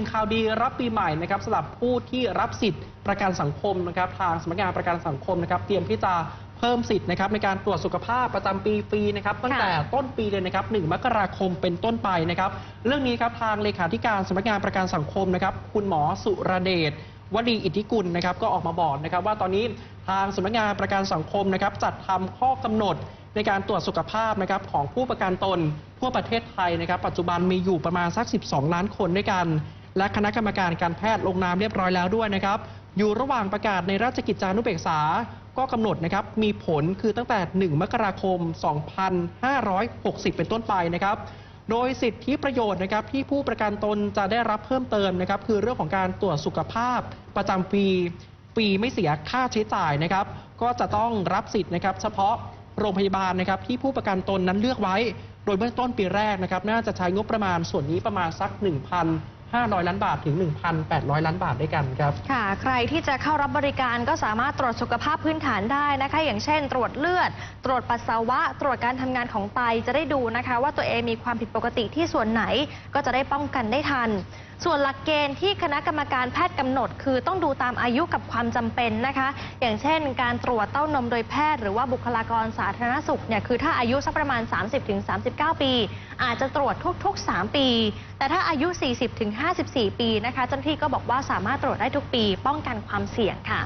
ข่าวดีรับปีใหม่นะครับสำหรับผู้ที่รับสิทธิ์ประกันสังคมนะครับทางสำนักงานประกันสังคมนะครับเตรียมที่จะเพิ่มสิทธิ์นะครับในการตรวจสุขภาพประจำปีฟรีนะครับตั้งแต่ต้นปีเลยนะครับ1มกราคมเป็นต้นไปนะครับเรื่องนี้ครับทางเลขาธิการสำนักงานประกันสังคมนะครับคุณหมอสุรเดชวลีอิทธิกุลนะครับก็ออกมาบอกนะครับว่าตอนนี้ทางสำนักงานประกันสังคมนะครับจัดทำข้อกำหนดในการตรวจสุขภาพนะครับของผู้ประกันตนทั่วประเทศไทยนะครับปัจจุบันมีอยู่ประมาณสัก 12 ล้านคนด้วยกัน และคณะกรรมการการแพทย์ลงนามเรียบร้อยแล้วด้วยนะครับ อยู่ระหว่างประกาศในราชกิจจานุเบกษา ก็กำหนดนะครับ มีผลคือตั้งแต่ 1 มกราคม 2560 เป็นต้นไปนะครับ โดยสิทธิประโยชน์นะครับที่ผู้ประกันตนจะได้รับเพิ่มเติมนะครับ คือเรื่องของการตรวจสุขภาพประจำปีฟรีไม่เสียค่าใช้จ่ายนะครับ ก็จะต้องรับสิทธิ์นะครับ เฉพาะโรงพยาบาลนะครับที่ผู้ประกันตนนั้นเลือกไว้ โดยเบื้องต้นปีแรกนะครับ น่าจะใช้งบประมาณส่วนนี้ประมาณสัก 500 ล้านบาทถึง 1,800 ล้านบาทด้วยกันครับ ค่ะ ใครที่จะเข้ารับบริการก็สามารถตรวจสุขภาพพื้นฐานได้นะคะ อย่างเช่น ตรวจเลือด ตรวจปัสสาวะ ตรวจการทำงานของไตจะได้ดูนะคะ ว่าตัวเองมีความผิดปกติที่ส่วนไหนก็จะได้ป้องกันได้ทัน ส่วนหลักเกณฑ์ที่คณะกรรมการแพทย์กำหนด คือต้องดูตามอายุกับความจำเป็นนะคะ อย่างเช่น การตรวจเต้านมโดยแพทย์ หรือว่าบุคลากรสาธารณสุขเนี่ยคือถ้าอายุสักประมาณ 30-39 ปี อาจจะตรวจทุกๆ 3 ปี แต่ถ้าอายุ 40-54 ปีนะคะเจ้าหน้าที่ก็บอกว่าสามารถตรวจได้ทุกปี ป้องกันความเสี่ยงค่ะ